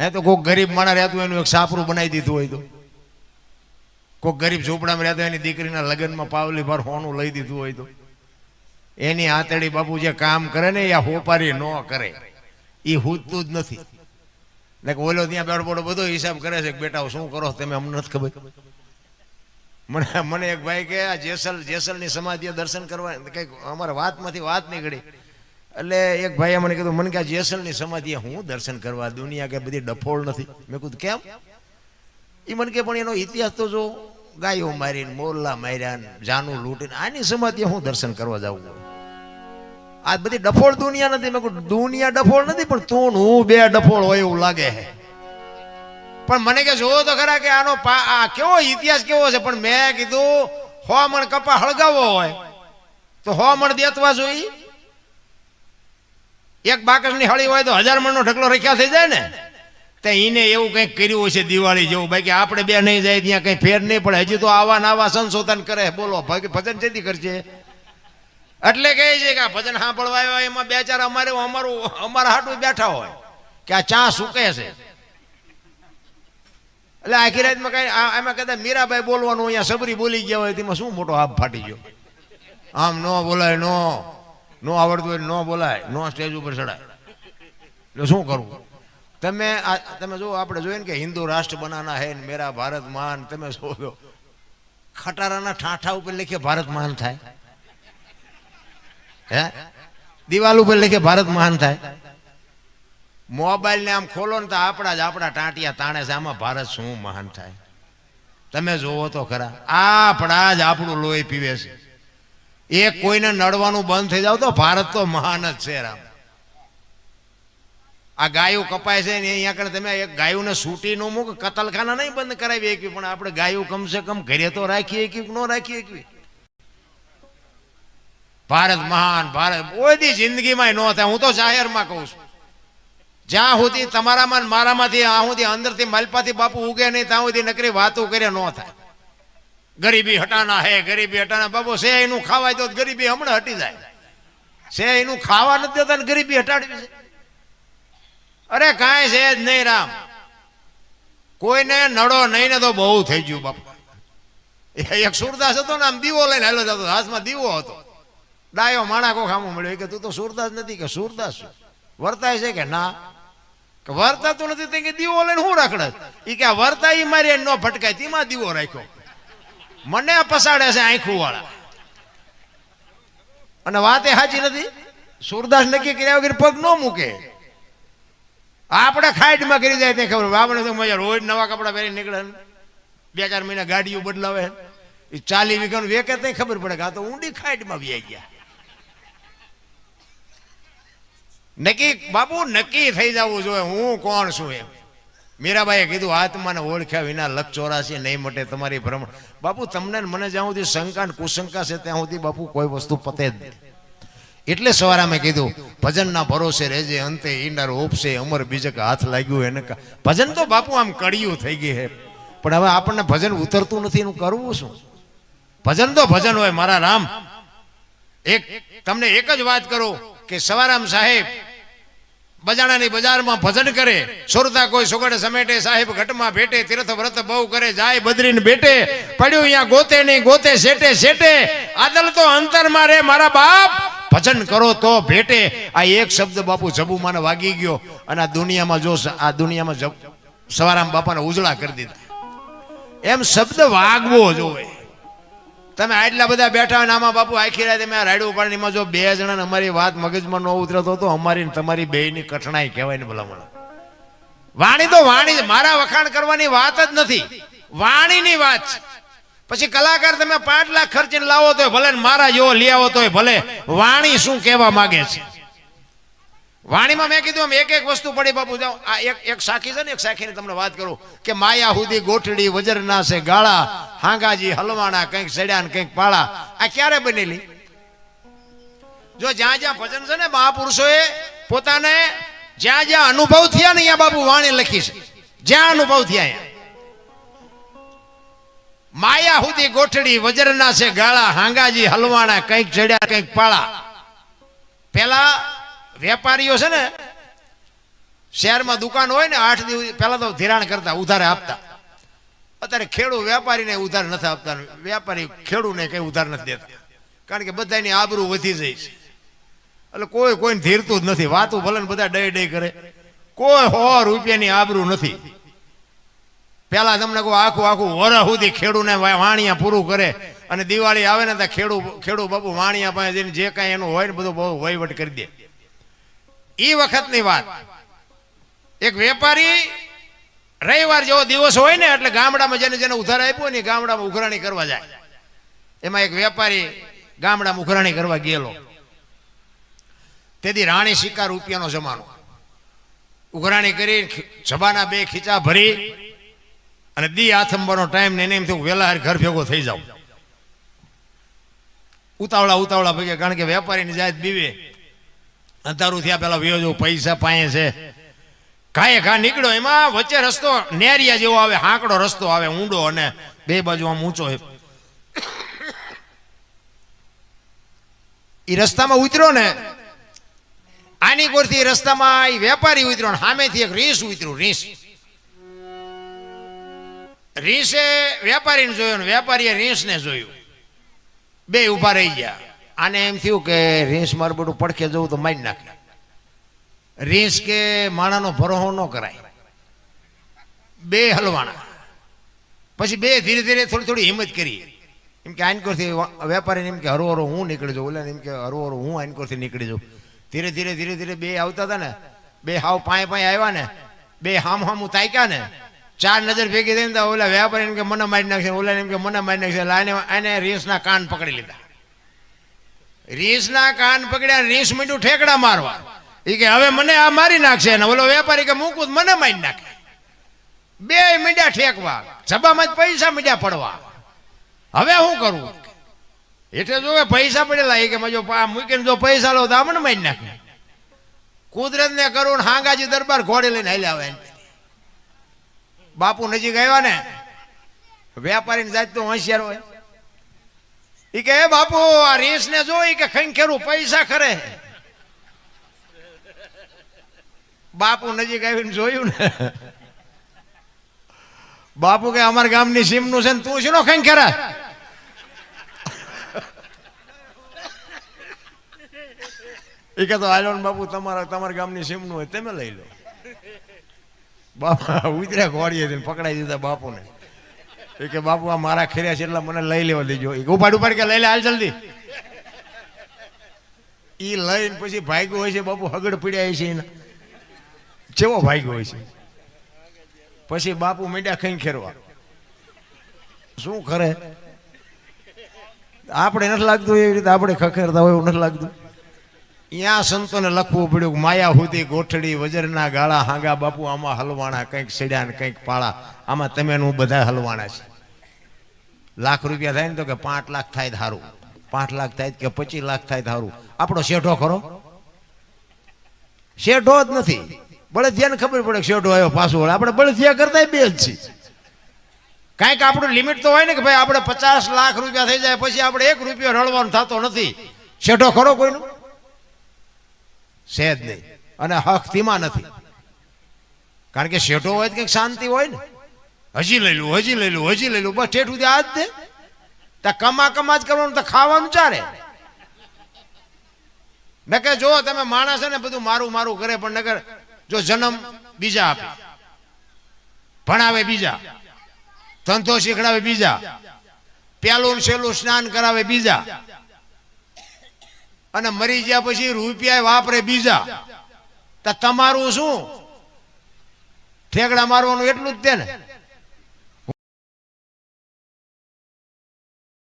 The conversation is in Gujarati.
હે તો કોઈક ગરીબ માણા રહેતું એનું એક સાપરું બનાવી દીધું હોય તો. કોઈક ગરીબ ઝૂંપડામાં રહેતો એની દીકરીના લગ્નમાં પાવલી ભર હોનું લઈ દીધું હોય તો. એની આંતળી બાપુ જે કામ કરે ને એ હોપારી ન કરે. એ હુજતું જ નથી. એટલે ઓલો ત્યાં બેઠો બધો હિસાબ કરે છે કે બેટા, શું કરો તમે? અમને નથી ખબર. મને મને એક ભાઈ કે આ જેસલ, જેસલની સમાધિએ દર્શન કરવા, કંઈક અમારા વાતમાંથી વાત નીકળી. એટલે એક ભાઈએ મને કીધું, મને કે જેસલની સમાધિ હું દર્શન કરવા દુનિયા કે બધી ડફોળ નથી. મેં કીધું, કેમ? એ મને કે, પણ એનો ઇતિહાસ તો જો ગાયો મારીને, મોરલા માર્યા જાનું લૂંટીને, આની સમાધિએ હું દર્શન કરવા જાઉં આ બધી ડફોળ દુનિયા નથી. મેં કહું દુનિયા ડફોળ નથી, પણ તું હું બે ડફોળ હોય એવું લાગે છે. પણ મને કે, જોવો તો ખરા કે આનો આ કેવો ઇતિહાસ કેવો છે? પણ મેં કીધું, હોમણ કપા હળગાવો હોય. તો હો મણ દેતવા જોઈએ એક બાકસની હળી હોય તો હજાર મણનો ઢગલો રખ્યા થઈ જાય ને? તે એને એવું કંઈક કર્યું હશે દિવાળી જેવું. બાકી આપણે બે નહીં જાય, ત્યાં કંઈ ફેર નહીં પડે. હજી તો આવા નાવા સંશોધન કરે. બોલો ભજન જેથી કરશે? એટલે કહે છે કે આ ભજન સાંભળવા આવ્યા, એમાં બે ચાર અમારે, અમારું, અમારા હાટું બેઠા હોય. કે આ ચા સૂકે છે? એટલે આખી રાતમાં કઈ એમાં કદાચ મીરાબાઈ બોલવાનું અહીંયા સબરી બોલી ગયા હોય તેમાં શું મોટો હાફ ફાટી ગયો? આમ નો બોલાય, નો. નો આવડતું હોય ન બોલાય, નો સ્ટેજ ઉપર ચડાય. એટલે શું કરવું? તમે તમે જો આપણે જોઈએ ને કે હિન્દુ રાષ્ટ્ર બનાના હે ને મેરા ભારત મહાન, તમે શોધો. ખટારાના ઠાઠા ઉપર લખીએ ભારત મહાન થાય. હે? દિવાલ ઉપર લખીએ ભારત મહાન થાય. મોબાઈલને આમ ખોલો ને તો આપણા જ આપણા ટાંટિયા તાણે છે, આમાં ભારત શું મહાન થાય. તમે જોવો તો ખરા. આપણા જ આપણું લોહી પીવે છે. એક કોઈને નડવાનું બંધ થઈ જાવ તો ભારત તો મહાન જ છે રામ. આ ગાયું કપાય છે ને અહીંયા આગળ તમે એક ગાયુંને સૂટી ન મૂક, કતલખાના નહીં બંધ કરાવી એકવી પણ આપણે ગાયું કમસે કમ ઘરે તો રાખીએ કે ન રાખીએ એકવી ભારત મહાન, ભારત, કોઈ જિંદગીમાં ન થાય. હું તો જાહેરમાં કહું છું. જ્યાં સુધી તમારામાં મારામાંથી, આ સુધી અંદરથી માલપાથી બાપુ ઉગે નહીં, ત્યાં સુધી નકરી વાતો કરે ન થાય. ગરીબી હટાના હે, ગરીબી હટાના. બાબુ સે એનું ખાવાય તો ગરીબી હમણાં હટી જાય. સે એનું ખાવા નથી દેતા ગરીબી હટાડવી છે. અરે કાંઈ છે જ નહીં રામ. કોઈને નડો નહીં ને તો બહુ થઈ ગયું, બાપા. એક સુરદાસ હતો ને, આમ દીવો લઈને હેલો જતો હાથમાં દીવો હતો. ડાયો માણા કો ખામો મળ્યો. કે, તું તો સુરદાસ નથી કે સુરદાસ વર્તાય છે કે ના? કે વર્તાતું નથી તે કે, દીવો લઈને હું રાખડે એ કે વર્તા ઈ મારી ન ફટકાય. તેમાં દીવો રાખ્યો. મને પસાડે છે આંખું વાળા અને વાત એ સાચી નથી? સુરદાસ નક્કી કર્યા વગર પગ ન મૂકે. આપણે ખાઈટમાં કરી જાય તે ખબર આપણે તો મજા રોજ નવા કપડાં પહેરી નીકળે બે ચાર મહિના ગાડીઓ બદલાવે એ ચાલી વીઘાનું વેકે તે ખબર પડે કે આ તો ઊંડી ખાઈટમાં વ્યાઈ ગયા. નક્કી, બાપુ, નક્કી થઈ જવું જોઈએ. હું કોણ છું એમ? મીરાબાઈએ કીધું, આત્માને ઓળખ્યા વિના લક્ષ ચોરાશી, નહીં મટે તમારી ભ્રમણ. બાપુ, તમને મને જ્યાં સુધી શંકા ને કુશંકા છે, ત્યાં સુધી બાપુ કોઈ વસ્તુ પતે જ નહીં. એટલે સવારે મેં કીધું, ભજનના ભરોસે રહેજે, અંતે ઈંડર ઓપશે અમર બીજક હાથ લાગ્યું એને ભજન તો બાપુ આમ કડિયું થઈ ગઈ હે. પણ હવે આપણને ભજન ઉતરતું નથી, એનું કરવું શું? ભજન તો ભજન હોય, મારા રામ. એક, તમને એક જ વાત કરું કે સવારામ સાહેબ બજાણાની બજારમાં ભજન કરે, સુરતા કોઈ સુગડ સમેટે, સાહેબ ઘટમાં ભેટે તીર્થ વ્રત બહુ કરે, જાય બદરીને ભેટે, પડ્યું અહીંયા ગોતે નહીં, ગોતે, શેટે શેટે, આદલ તો અંતરમાં રે મારા બાપ, ભજન કરો તો ભેટે. આ એક શબ્દ બાપુ જબુમાને વાગી ગયો અને આ દુનિયામાં જો આ દુનિયામાં જબ, સવારામ બાપાને ઉજળા કરી દીધા. એમ શબ્દ વાગવો જોવે તમે આટલા બધા બેઠા હોય આમાં બાપુ, આખી રાતે મેં રાડ્યું પાણીમાં જો બે જણાને અમારી વાત મગજમાં ન ઉતરતો હતો અમારી ને તમારી બેયની કઠણાઈ કહેવાય ને ભલામણ. વાણી તો વાણી મારા વખાણ કરવાની વાત જ નથી. વાણીની વાત. પછી કલાકાર તમે પાંચ લાખ ખર્ચીને લાવો તોય ભલે મારા જેવો લઈ આવો તોય ભલે. વાણી શું કહેવા માગે છે? વાણીમાં મેં કીધું એક એક વસ્તુ પડી, બાપુ, જાઓ. આ એક એક સાખી છે ને, એક સાખીની તમને વાત કરું કે માયા હુદી ગોઠડી, વજરના છે, ગાળા, હાંગાજી, હલવાણા, કંઈક સડ્યા ને કંઈક પાળા. આ ક્યારે બનેલી? જો જ્યાં જ્યાં ભજન છે ને, મહાપુરુષોએ પોતાને જ્યાં જ્યાં અનુભવ થયા ને, અહીંયા બાપુ વાણી લખી છે. જ્યાં અનુભવ થયા માયા હુદી ગોઠડી, વજરના છે, ગાળા, હાંગાજી, હલવાણા, કંઈક ચડ્યા કંઈક પાળા. પેલા વેપારીઓ છે ને, શહેરમાં દુકાન હોય ને, આઠ દિવસ, પહેલા તો ધિરાણ કરતા, ઉધારે આપતા. અત્યારે ખેડૂત વેપારીને ઉધાર નથી આપતા, વેપારી ખેડૂને કઈ ઉધાર નથી દેતા. કારણ કે બધાની આબરૂ વધી જાય છે. એટલે કોઈ કોઈને ધીરતું જ નથી. વાતું ભલે બધા ડે ડે કરે. કોઈ સો રૂપિયાની આબરૂ નથી. પહેલા તમને કહું, આખું આખું વરસ સુધી ખેડૂને વાણિયા પૂરું કરે અને દિવાળી આવે ને ત્યાં ખેડૂ ખેડૂ બાપુ વાણિયા પાસે જઈને જે કાંઈ એનું હોય ને બધું બહુ વહીવટ કરી દે. એ વખતની વાત. એક વેપારી રવિવાર જેવો દિવસ હોય ને, એટલે ગામડામાં જેને જેને ઉધાર આપ્યો ને ગામડામાં ઉઘરાણી કરવા જાય. એમાં એક વેપારી ગામડામાં ઉઘરાણી કરવા ગયેલો. તેથી રાણી સિક્કા રૂપિયાનો જમાનો. ઉઘરાણી કરી જબાના બે ખીચા ભરી, અને દી આથંબરનો ટાઈમ ને એમ થયું વહેલા ઘર ભેગો થઈ જાવ ઉતાવળા ઉતાવળા ભેગા, કારણ કે વેપારીની જાત બીવે. અંધારું થયા પેલા વ્યો જો પૈસા પાસે છે. કાંઈ ઘા નીકળ્યો, એમાં વચ્ચે રસ્તો નેરિયા જેવો આવે, હાંકડો રસ્તો આવે, ઊંડો અને બે બાજુ આમ ઊંચો એ રસ્તામાં ઉતર્યો ને, આની કોરથી રસ્તામાં એ વેપારી ઉતર્યો સામેથી એક રીસ ઉતર્યું રીસ. રીસે વેપારીને જોયો ને, વેપારીએ રીસને જોયું. બે ઊભા રહી ગયા. આને એમ થયું કે રીંસ મારું બધું પડખે જવું તો મારી નાખે. રીંસ કે માણાનો ભરોહો ન કરાય. બે હલવાણા. પછી બે ધીરે ધીરે થોડી થોડી હિંમત કરી. એમ કે આનકોરથી વેપારીને એમ કે હરો હરો હું નીકળી જાઉં. એટલે એમ કે હરો હરો હું આનકોરથી નીકળી જાઉં. ધીરે ધીરે ધીરે ધીરે બે આવતા હતા ને, બે હાવ પાંય પાંય આવ્યા ને, બે હામ હામું તાક્યા ને, ચાર નજર ભેગી થઈને ઓલા વેપારી એમ કે મને મારી નાખશે ઓલા એમ કે મને મારી નાખશે. એટલે આને આને રીંસના કાન પકડી લીધા. રીંસના કાન પકડ્યા રીસ મીઠું ઠેકડા મારવા. એ કે, હવે મને આ મારી નાખશે. ને ઓલો વેપારી કે, મૂકું મને મારી નાખે. બે મીંડ્યા ઠેકવા, જબામાં જ પૈસા મીંડ્યા પડવા. હવે શું કરવું એટલે જો પૈસા પડેલા એ કે પા- મૂકીને જો પૈસા લો તો આમને મને મારી નાખે. કુદરત ને કરું હાંગાજી દરબાર ઘોડે લઈને હાલ્યા આવે બાપુ નજીક આવ્યા ને, વેપારીની જાત તો હોશિયાર હોય. એ કે બાપુ, આ રેસ ને જો કે ખંખેરું પૈસા ખરે. બાપુ નજીક આવીને જોયું ને. બાપુ કે, અમારા ગામની સીમનું છે ને, તું શેનો ખંખેરા? એ કે, તો હાલો બાપુ, તમારા તમારા ગામની સીમનું હોય, તમે લઈ લો. બાપા ઉતર્યા ઘોડીએ પકડાઈ દીધા બાપુને. એ કે, બાપુ, આ મારા ખેર્યા છે એટલે મને લઈ લેવા દેજો. એ ઉપાડ ઉપાડ, કે લઈ લે, હાલ જલ્દી. એ લઈને પછી ભાગ્યો હોય છે, બાપુ, હગડ પીડ્યા છે એના. ચેવો ભાગ્યો હોય છે. પછી બાપુ મીંડ્યા ખાઈ ખેરવા. શું કરે? આપણે નથી લાગતું એવી રીતે આપણે ખખેરતા હોય એવું નથી લાગતું. ત્યાં સંતોને લખવું પડ્યું માયા હુતી ગોઠડી, વજરના ગાળા હાંગા, બાપુ, આમાં હલવાણા કંઈક સડ્યા ને કંઈક પાળા. આમાં તમે બધા હલવાણા છે લાખ રૂપિયા થાય ને તો કે પાંચ લાખ થાય સારું પાંચ લાખ થાય કે પચીસ લાખ થાય સારું આપણો શેઠો ખરો? શેઠો જ નથી. બળદિયાને ખબર પડે શેઠો આવ્યો પાછો. આપણે બળદિયા કરતા બે જ છીએ. કાંઈક આપણું લિમિટ તો હોય ને કે ભાઈ આપણે પચાસ લાખ રૂપિયા થઈ જાય પછી આપણે એક રૂપિયો રળવાનો થતો નથી. શેઠો ખરો કોઈનું? છે જ નહીં. અને હક ધીમા નથી. કારણ કે શેઠો હોય તો કંઈક શાંતિ હોય ને. હજી લઈ લઉં હજી લઈ લઉં હજી લઈ લઉં બસ ઠેઠ સુધી આ દે. ત્યાં કમા કમા જ કરવાનું, તો ખાવાનું ચારે નકર જો તમે માણસ ને, બધું મારું મારું કરે, પણ નકર જો જન્મ બીજા આપે. ભણાવે બીજા. ધંધો શીખડાવે બીજા. પેલું છેલ્લું સ્નાન કરાવે બીજા. અને મરી ગયા પછી રૂપિયા વાપરે બીજા. તો તમારું શું? ઠેકડા મારવાનું એટલું જ તે ને.